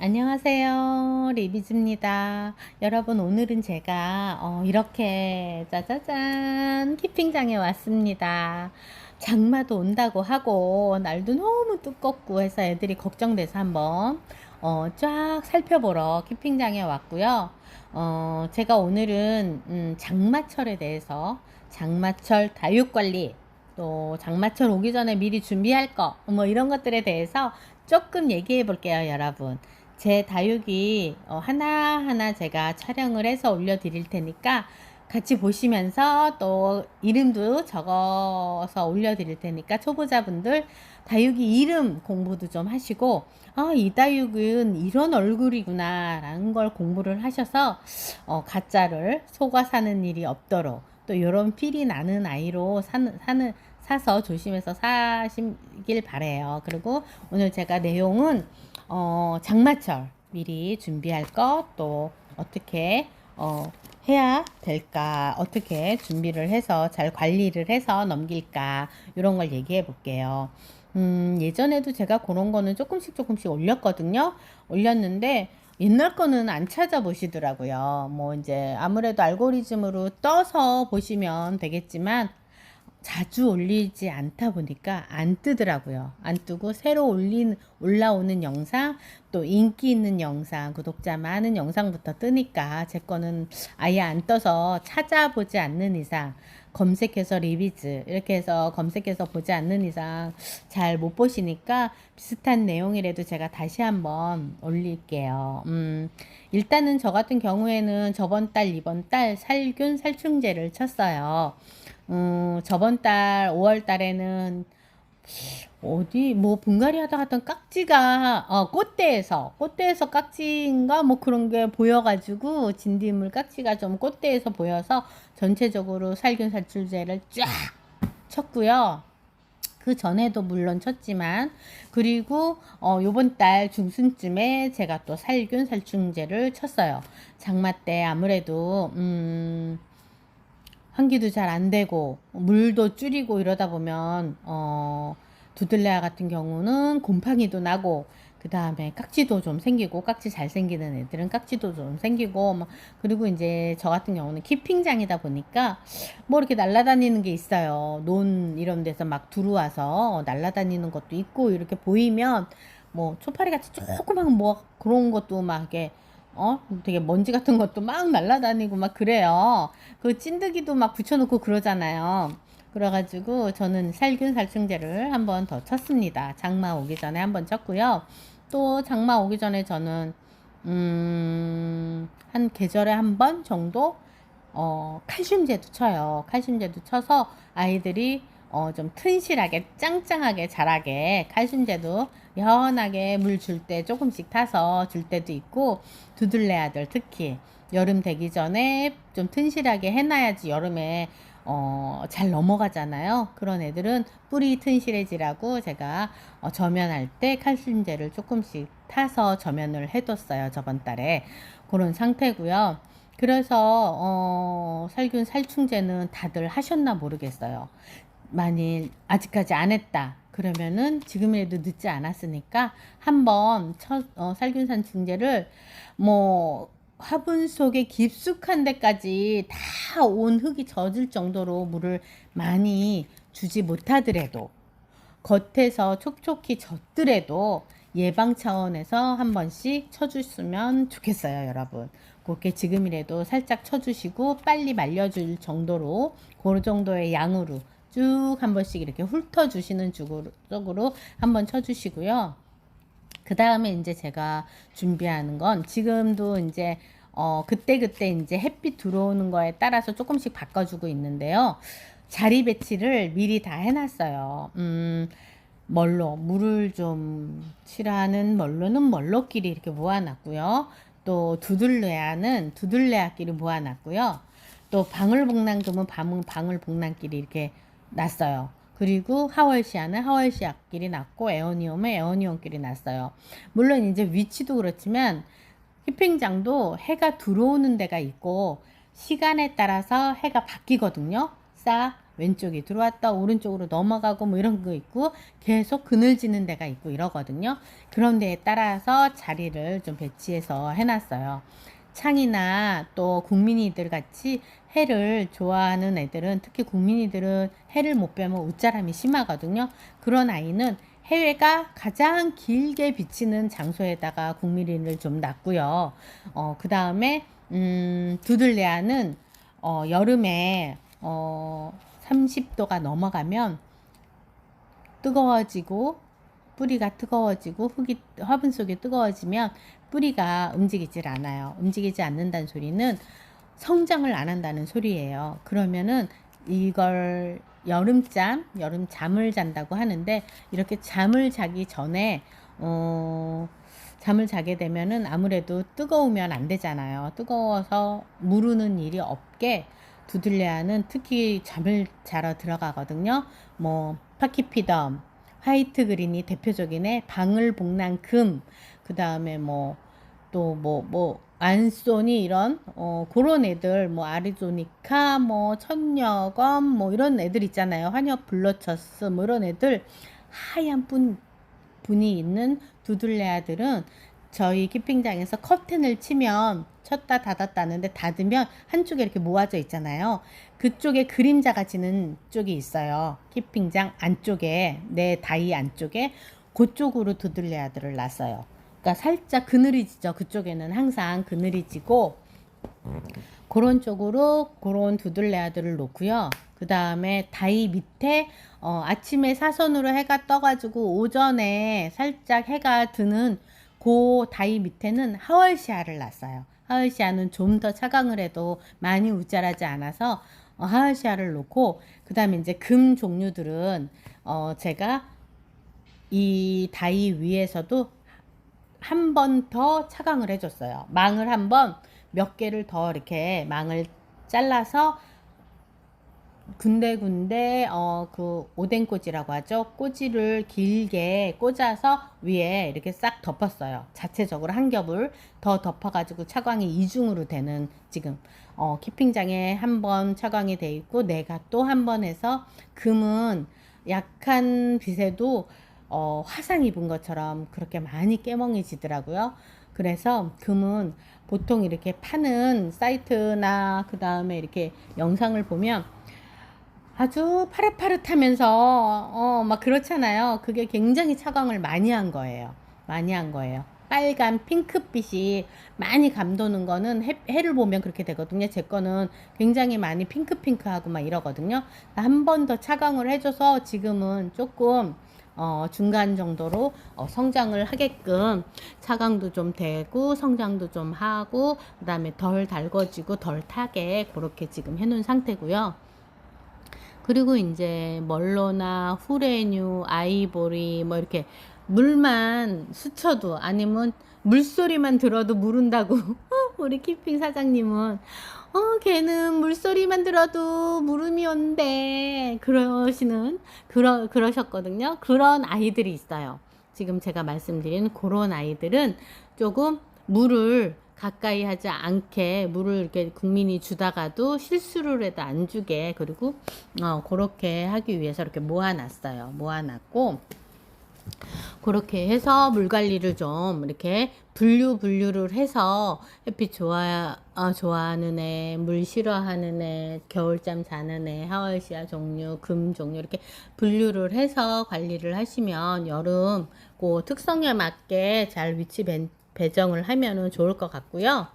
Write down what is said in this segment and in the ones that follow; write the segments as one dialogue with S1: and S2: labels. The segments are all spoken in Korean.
S1: 안녕하세요. 리비즈입니다. 여러분, 오늘은 제가 어, 이렇게 짜자잔 키핑장에 왔습니다. 장마도 온다고 하고 날도 너무 두껍고 해서 애들이 걱정돼서 한번 어, 쫙 살펴보러 키핑장에 왔고요. 어, 제가 오늘은 음, 장마철에 대해서 장마철 다육관리 또 장마철 오기 전에 미리 준비할 거 뭐 이런 것들에 대해서 조금 얘기해 볼게요, 여러분. 제 다육이 어, 하나하나 제가 촬영을 해서 올려 드릴 테니까 같이 보시면서 또 이름도 적어서 올려 드릴 테니까 초보자분들 다육이 이름 공부도 좀 하시고 아, 이 다육은 이런 얼굴이구나 라는 걸 공부를 하셔서 어, 가짜를 속아 사는 일이 없도록 또 이런 필이 나는 아이로 사는, 사는 사서 조심해서 사시길 바래요. 그리고 오늘 제가 내용은 어, 장마철 미리 준비할 것 또 어떻게 어, 해야 될까 어떻게 준비를 해서 잘 관리를 해서 넘길까 이런 걸 얘기해 볼게요. 음, 예전에도 제가 그런 거는 조금씩 조금씩 올렸거든요. 올렸는데 옛날 거는 안 찾아보시더라고요. 뭐 이제 아무래도 알고리즘으로 떠서 보시면 되겠지만 자주 올리지 않다 보니까 안 뜨더라고요. 안 뜨고 새로 올린 올라오는 영상 또 인기 있는 영상 구독자 많은 영상부터 뜨니까 제 거는 아예 안 떠서 찾아보지 않는 이상 검색해서 리비즈 이렇게 해서 검색해서 보지 않는 이상 잘 못 보시니까 비슷한 내용이라도 제가 다시 한번 올릴게요. 음, 일단은 저 같은 경우에는 저번 달 이번 달 살균 살충제를 쳤어요. 음, 저번 달 5월 달에는 어디 뭐 분갈이 하다 갔던 깍지가 어 꽃대에서 꽃대에서 깍지인가 뭐 그런 게 보여가지고 진딧물 깍지가 좀 꽃대에서 보여서 전체적으로 살균 살충제를 쫙 쳤고요. 그 전에도 물론 쳤지만 그리고 어 요번 달 중순쯤에 제가 또 살균 살충제를 쳤어요. 장마 때 아무래도 음 환기도 잘 안 되고 물도 줄이고 이러다 보면 어 두들레아 같은 경우는 곰팡이도 나고 그 다음에 깍지도 좀 생기고 깍지 잘 생기는 애들은 깍지도 좀 생기고 막 그리고 이제 저 같은 경우는 키핑장이다 보니까 뭐 이렇게 날라다니는 게 있어요. 논 이런 데서 막 들어와서 날라다니는 것도 있고 이렇게 보이면 뭐 초파리 같이 조그만 뭐 그런 것도 막 이렇게 어 되게 먼지 같은 것도 막 날라다니고 막 그래요 그 찐득이도 막 붙여놓고 그러잖아요 그래가지고 저는 살균 살충제를 한 번 더 쳤습니다. 장마 오기 전에 한 번 쳤고요. 또 장마 오기 전에 저는 음, 한 계절에 한 번 정도 어, 칼슘제도 쳐요. 칼슘제도 쳐서 아이들이 어, 좀 튼실하게 짱짱하게 자라게 칼슘제도 연하게 물 줄 때 조금씩 타서 줄 때도 있고 두들레 아들 특히 여름 되기 전에 좀 튼실하게 해놔야지 여름에 어, 잘 넘어가잖아요. 그런 애들은 뿌리 튼실해지라고 제가 어, 저면할 때 칼슘제를 조금씩 타서 저면을 해뒀어요. 저번 달에. 그런 상태고요. 그래서 어, 살균 살충제는 다들 하셨나 모르겠어요. 만일 아직까지 안 했다. 그러면은 지금이라도 늦지 않았으니까 한번 첫 어, 살균 살충제를 뭐 화분 속에 깊숙한 데까지 다 온 흙이 젖을 정도로 물을 많이 주지 못하더라도 겉에서 촉촉히 젖더라도 예방 차원에서 한 번씩 쳐주시면 좋겠어요, 여러분. 그렇게 지금이라도 살짝 쳐주시고 빨리 말려줄 정도로 그 정도의 양으로 쭉 한 번씩 이렇게 훑어주시는 쪽으로 한번 쳐주시고요. 그 다음에 이제 제가 준비하는 건 지금도 이제 어 그때 그때 이제 햇빛 들어오는 거에 따라서 조금씩 바꿔주고 있는데요. 자리 배치를 미리 다 해놨어요. 음, 멀로 물을 좀 칠하는 멀로는 멀로끼리 이렇게 모아놨고요. 또 두들레아는 두들레아끼리 모아놨고요. 또 방울복랑금은 방울 방울복랑끼리 이렇게 놨어요. 그리고 하월시아는 하월시아끼리 났고 에어니움은 에어니움끼리 났어요. 물론 이제 위치도 그렇지만 휘핑장도 해가 들어오는 데가 있고 시간에 따라서 해가 바뀌거든요. 싸 왼쪽이 들어왔다 오른쪽으로 넘어가고 뭐 이런 거 있고 계속 그늘지는 데가 있고 이러거든요. 그런 데에 따라서 자리를 좀 배치해서 해놨어요. 창이나 또 국민이들 같이 해를 좋아하는 애들은 특히 국민이들은 해를 못 빼면 웃자람이 심하거든요. 그런 아이는 해외가 가장 길게 비치는 장소에다가 국민이를 좀 놨고요. 어, 그 다음에 음, 두들레아는 어, 여름에 어, 30도가 넘어가면 뜨거워지고 뿌리가 뜨거워지고 흙이 화분 속에 뜨거워지면 뿌리가 움직이질 않아요. 움직이지 않는다는 소리는 성장을 안 한다는 소리예요. 그러면은 이걸 여름잠, 여름 잠을 잔다고 하는데 이렇게 잠을 자기 전에 어 잠을 자게 되면은 아무래도 뜨거우면 안 되잖아요. 뜨거워서 무르는 일이 없게 두들레아는 특히 잠을 자러 들어가거든요. 뭐 파키피덤, 화이트 그린이 대표적이네. 방울복랑금, 그 다음에 뭐 또 뭐 뭐 안소니 이런 어 그런 애들 뭐 아리조니카 뭐 천녀검 뭐 이런 애들 있잖아요. 환엽 블러처스 뭐 이런 애들 하얀 분 분이 있는 두들레아들은 저희 키핑장에서 커튼을 치면 쳤다 닫았다 하는데 닫으면 한쪽에 이렇게 모아져 있잖아요. 그쪽에 그림자가 지는 쪽이 있어요. 키핑장 안쪽에 내 다이 안쪽에 그쪽으로 두들레아들을 놨어요. 그러니까 살짝 그늘이 지죠. 그쪽에는 항상 그늘이 지고 그런 쪽으로 그런 두들레아들을 놓고요. 그 다음에 다이 밑에 어, 아침에 사선으로 해가 떠가지고 오전에 살짝 해가 드는 그 다이 밑에는 하월시아를 놨어요. 하월시아는 좀 더 차강을 해도 많이 우짜라지 않아서 어, 하월시아를 놓고 그 다음에 이제 금 종류들은 어, 제가 이 다이 위에서도 한 번 더 차강을 해줬어요. 망을 한 번 몇 개를 더 이렇게 망을 잘라서 군데군데 어 그 오뎅꽂이라고 하죠. 꼬지를 길게 꽂아서 위에 이렇게 싹 덮었어요. 자체적으로 한 겹을 더 덮어가지고 차광이 이중으로 되는 지금 어 키핑장에 한 번 차광이 돼 있고 내가 또 한 번 해서 금은 약한 빛에도 어 화상 입은 것처럼 그렇게 많이 깨멍해지더라고요. 그래서 금은 보통 이렇게 파는 사이트나 그 다음에 이렇게 영상을 보면 아주 파릇파릇하면서 어 막 그렇잖아요. 그게 굉장히 차광을 많이 한 거예요. 많이 한 거예요. 빨간 핑크빛이 많이 감도는 거는 해, 해를 보면 그렇게 되거든요. 제 거는 굉장히 많이 핑크핑크하고 막 이러거든요. 한 번 더 차광을 해줘서 지금은 조금 어, 중간 정도로 어, 성장을 하게끔 차광도 좀 되고 성장도 좀 하고 그 다음에 덜 달궈지고 덜 타게 그렇게 지금 해놓은 상태고요. 그리고 이제 멀로나 후레뉴, 아이보리 뭐 이렇게 물만 스쳐도 아니면 물소리만 들어도 물은다고 우리 키핑 사장님은 어 걔는 물소리만 들어도 물음이 온대 그러시는 그러 그러셨거든요. 그런 아이들이 있어요. 지금 제가 말씀드린 그런 아이들은 조금 물을 가까이 하지 않게 물을 이렇게 국민이 주다가도 실수를 해도 안 주게 그리고 어 그렇게 하기 위해서 이렇게 모아놨어요. 모아놨고 그렇게 해서 물 관리를 좀 이렇게 분류 분류를 해서 햇빛 좋아 어, 좋아하는 애, 물 싫어하는 애, 겨울잠 자는 애, 하월시아 종류, 금 종류 이렇게 분류를 해서 관리를 하시면 여름 그 특성에 맞게 잘 위치 배, 배정을 하면은 좋을 것 같고요.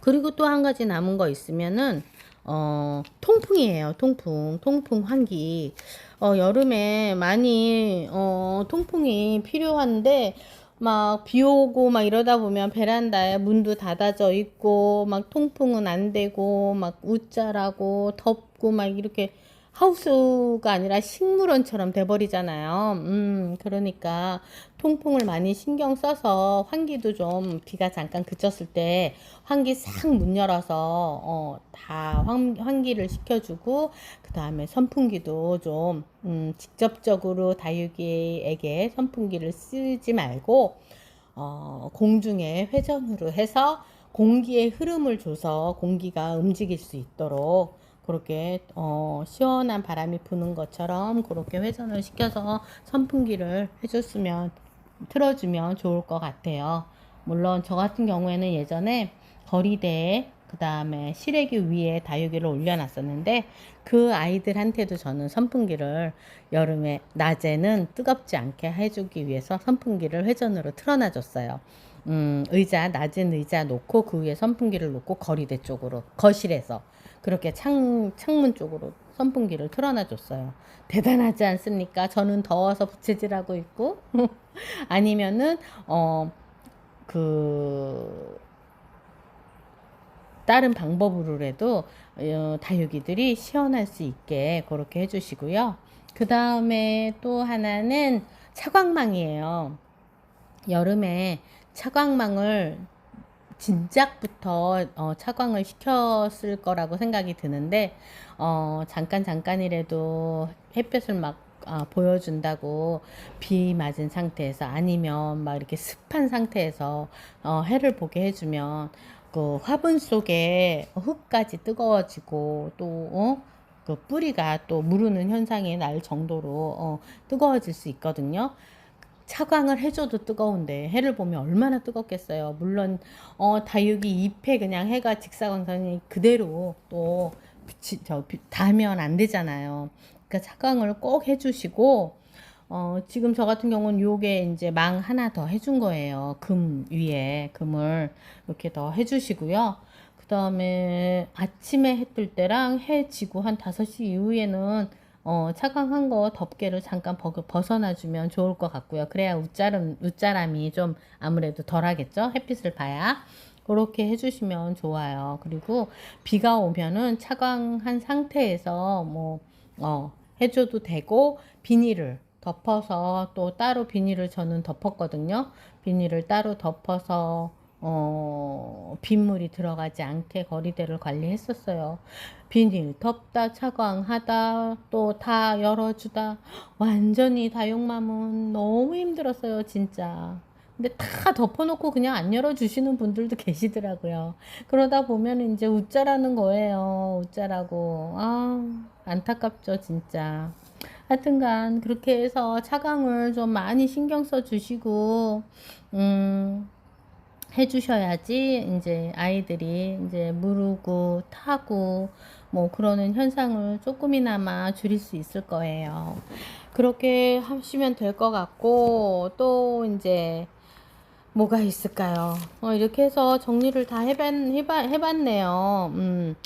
S1: 그리고 또 한 가지 남은 거 있으면은 어, 통풍이에요. 통풍. 통풍 환기. 어, 여름에 많이 어, 통풍이 필요한데 막 비 오고 막 이러다 보면 베란다에 문도 닫아져 있고 막 통풍은 안 되고 막 웃자라고 덥고 막 이렇게 하우스가 아니라 식물원처럼 돼버리잖아요. 음, 그러니까 통풍을 많이 신경 써서 환기도 좀 비가 잠깐 그쳤을 때 환기 싹 문 열어서 어, 다 환, 환기를 시켜주고 그 다음에 선풍기도 좀 음, 직접적으로 다육이에게 선풍기를 쓰지 말고 어, 공중에 회전으로 해서 공기의 흐름을 줘서 공기가 움직일 수 있도록 그렇게 어, 시원한 바람이 부는 것처럼 그렇게 회전을 시켜서 선풍기를 해줬으면 틀어주면 좋을 것 같아요. 물론 저 같은 경우에는 예전에 거리대에 그 다음에 실외기 위에 다육이를 올려놨었는데 그 아이들한테도 저는 선풍기를 여름에 낮에는 뜨겁지 않게 해주기 위해서 선풍기를 회전으로 틀어놔줬어요. 음, 의자 낮은 의자 놓고 그 위에 선풍기를 놓고 거리대 쪽으로 거실에서 그렇게 창 창문 쪽으로 선풍기를 틀어놔 줬어요. 대단하지 않습니까? 저는 더워서 부채질하고 있고 아니면은 어 그 다른 방법으로라도 어, 다육이들이 시원할 수 있게 그렇게 해주시고요. 그 다음에 또 하나는 차광망이에요. 여름에 차광망을 진작부터 어, 차광을 시켰을 거라고 생각이 드는데 어, 잠깐 잠깐이라도 햇볕을 막 아, 보여준다고 비 맞은 상태에서 아니면 막 이렇게 습한 상태에서 어, 해를 보게 해주면 그 화분 속에 흙까지 뜨거워지고 또 어? 그 뿌리가 또 무르는 현상이 날 정도로 어, 뜨거워질 수 있거든요. 차광을 해줘도 뜨거운데 해를 보면 얼마나 뜨겁겠어요. 물론 어, 다육이 잎에 그냥 해가 직사광선이 그대로 또 비치, 저, 비, 닿으면 안 되잖아요. 그러니까 차광을 꼭 해주시고 어, 지금 저 같은 경우는 요게 이제 망 하나 더 해준 거예요. 금 위에 금을 이렇게 더 해주시고요. 그 다음에 아침에 해 뜰 때랑 해 지고 한 5시 이후에는 어, 차광한 거 덮개를 잠깐 벗, 벗어나주면 좋을 것 같고요. 그래야 웃자람, 웃자람이 좀 아무래도 덜 하겠죠? 햇빛을 봐야. 그렇게 해주시면 좋아요. 그리고 비가 오면은 차광한 상태에서 뭐, 어, 해줘도 되고, 비닐을 덮어서 또 따로 비닐을 저는 덮었거든요. 비닐을 따로 덮어서 어, 빗물이 들어가지 않게 거리대를 관리했었어요. 비닐 덮다 차광하다 또 다 열어주다 완전히 다육맘은 너무 힘들었어요 진짜. 근데 다 덮어놓고 그냥 안 열어주시는 분들도 계시더라고요. 그러다 보면 이제 웃자라는 거예요. 웃자라고. 아, 안타깝죠, 진짜. 하여튼간 그렇게 해서 차광을 좀 많이 신경 써 주시고 음 해주셔야지 이제 아이들이 이제 무르고 타고 뭐 그러는 현상을 조금이나마 줄일 수 있을 거예요. 그렇게 하시면 될 것 같고 또 이제 뭐가 있을까요? 어, 이렇게 해서 정리를 다 해봤, 해봤, 해봤네요. 음,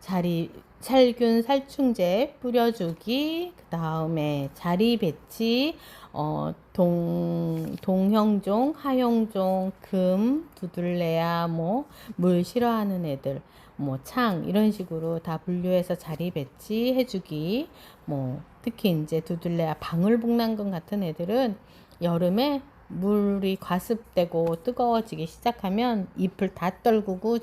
S1: 자리 살균 살충제 뿌려주기 그 다음에 자리 배치 어, 동, 동형종, 하형종, 금, 두들레야, 뭐, 물 싫어하는 애들, 뭐, 창, 이런 식으로 다 분류해서 자리 배치 해주기. 뭐, 특히 이제 두들레야, 방울복랑금 같은 애들은 여름에 물이 과습되고 뜨거워지기 시작하면 잎을 다 떨구고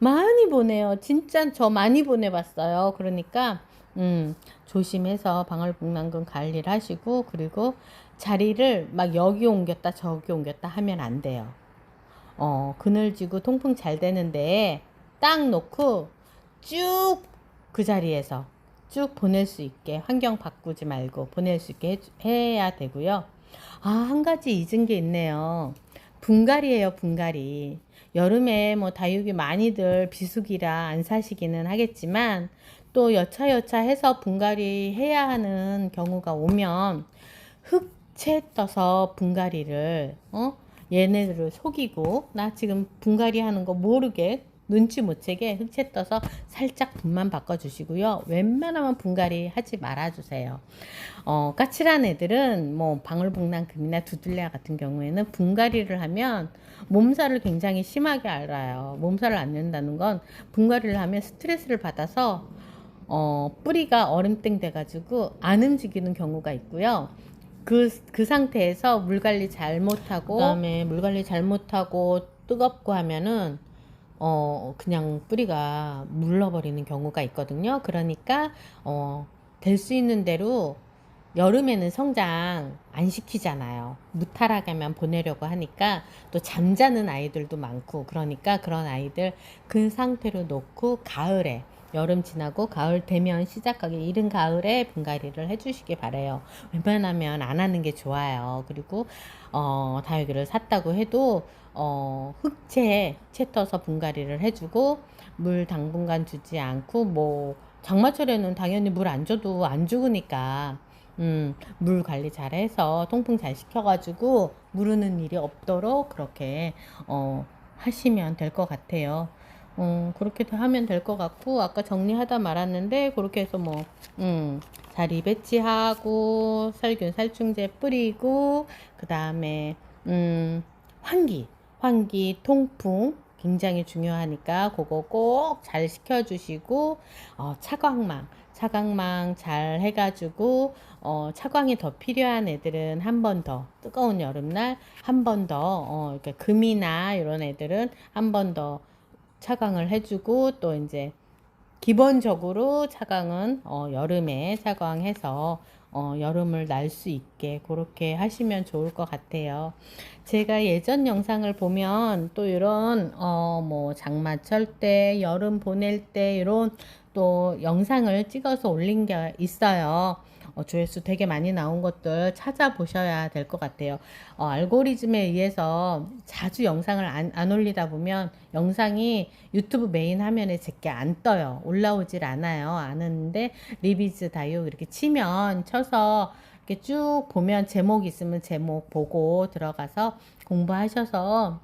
S1: 많이 보내요. 진짜 저 많이 보내봤어요. 그러니까 음, 조심해서 방울복랑금 관리를 하시고 그리고 자리를 막 여기 옮겼다 저기 옮겼다 하면 안 돼요. 어, 그늘지고 통풍 잘 되는데 딱 놓고 쭉 그 자리에서 쭉 보낼 수 있게 환경 바꾸지 말고 보낼 수 있게 해, 야 되고요. 아, 한 가지 잊은 게 있네요. 분갈이에요, 분갈이. 여름에 뭐 다육이 많이들 비수기라 안 사시기는 하겠지만 또 여차여차 해서 분갈이 해야 하는 경우가 오면 흑채 떠서 분갈이를 어? 얘네들을 속이고 나 지금 분갈이 하는 거 모르게 눈치 못 채게 흑채 떠서 살짝 분만 바꿔주시고요. 웬만하면 분갈이 하지 말아주세요. 어, 까칠한 애들은 뭐 방울복랑금이나 두들레아 같은 경우에는 분갈이를 하면 몸살을 굉장히 심하게 알아요. 몸살을 앓는다는 건 분갈이를 하면 스트레스를 받아서 어, 뿌리가 얼음땡 돼가지고 안 움직이는 경우가 있고요. 그, 그 상태에서 물 관리 잘못하고, 그 다음에 물 관리 잘못하고 뜨겁고 하면은 어, 그냥 뿌리가 물러버리는 경우가 있거든요. 그러니까, 어, 될 수 있는 대로 여름에는 성장 안 시키잖아요. 무탈하게만 보내려고 하니까 또 잠자는 아이들도 많고 그러니까 그런 아이들 그 상태로 놓고 가을에 여름 지나고 가을 되면 시작하기 이른 가을에 분갈이를 해주시기 바래요. 웬만하면 안 하는 게 좋아요. 그리고 어, 다육이를 샀다고 해도 어, 흙채 채 떠서 분갈이를 해주고 물 당분간 주지 않고 뭐 장마철에는 당연히 물 안 줘도 안 죽으니까 음, 물 관리 잘해서 통풍 잘 시켜가지고 무르는 일이 없도록 그렇게 어, 하시면 될 것 같아요. 어, 그렇게 하면 될 것 같고 아까 정리하다 말았는데 그렇게 해서 뭐 음, 자리 배치하고 살균 살충제 뿌리고 그 다음에 음, 환기 환기 통풍 굉장히 중요하니까 그거 꼭 잘 시켜주시고 어, 차광망 차광망 잘 해가지고 어, 차광이 더 필요한 애들은 한 번 더 뜨거운 여름날 한 번더 어, 이렇게 금이나 이런 애들은 한 번 더 차광을 해주고 또 이제 기본적으로 차광은 어, 여름에 차광해서 어, 여름을 날 수 있게 그렇게 하시면 좋을 것 같아요. 제가 예전 영상을 보면 또 이런 어, 뭐 장마철 때 여름 보낼 때 이런 또 영상을 찍어서 올린 게 있어요. 어, 조회수 되게 많이 나온 것들 찾아보셔야 될 것 같아요. 어, 알고리즘에 의해서 자주 영상을 안, 안 올리다 보면 영상이 유튜브 메인 화면에 제게 안 떠요. 올라오질 않아요. 안 하는데 리비즈 다육 이렇게 치면 쳐서 이렇게 쭉 보면 제목 있으면 제목 보고 들어가서 공부하셔서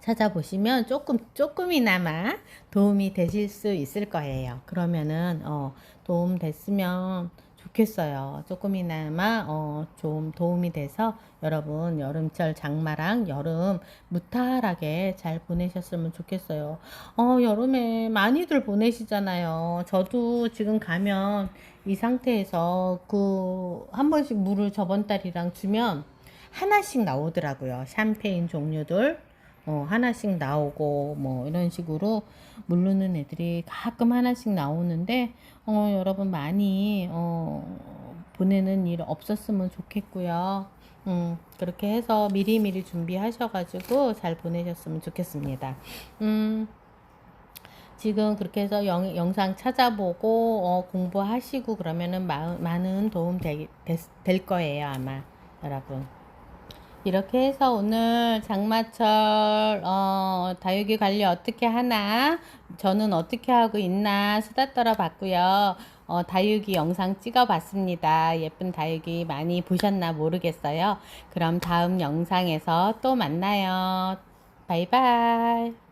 S1: 찾아보시면 조금 조금이나마 도움이 되실 수 있을 거예요. 그러면은 어, 도움 됐으면 좋겠어요. 조금이나마 어, 좀 도움이 돼서 여러분 여름철 장마랑 여름 무탈하게 잘 보내셨으면 좋겠어요. 어, 여름에 많이들 보내시잖아요. 저도 지금 가면 이 상태에서 그 한 번씩 물을 저번 달이랑 주면 하나씩 나오더라고요. 샴페인 종류들. 어, 하나씩 나오고 뭐 이런 식으로 물르는 애들이 가끔 하나씩 나오는데 어, 여러분 많이 어, 보내는 일 없었으면 좋겠고요. 음, 그렇게 해서 미리미리 준비하셔가지고 잘 보내셨으면 좋겠습니다. 음, 지금 그렇게 해서 영, 영상 찾아보고 어, 공부하시고 그러면은 마, 많은 도움 되, 될, 될 거예요 아마 여러분. 이렇게 해서 오늘 장마철 어, 다육이 관리 어떻게 하나 저는 어떻게 하고 있나 수다 떨어 봤고요. 어, 다육이 영상 찍어 봤습니다. 예쁜 다육이 많이 보셨나 모르겠어요. 그럼 다음 영상에서 또 만나요. 바이바이.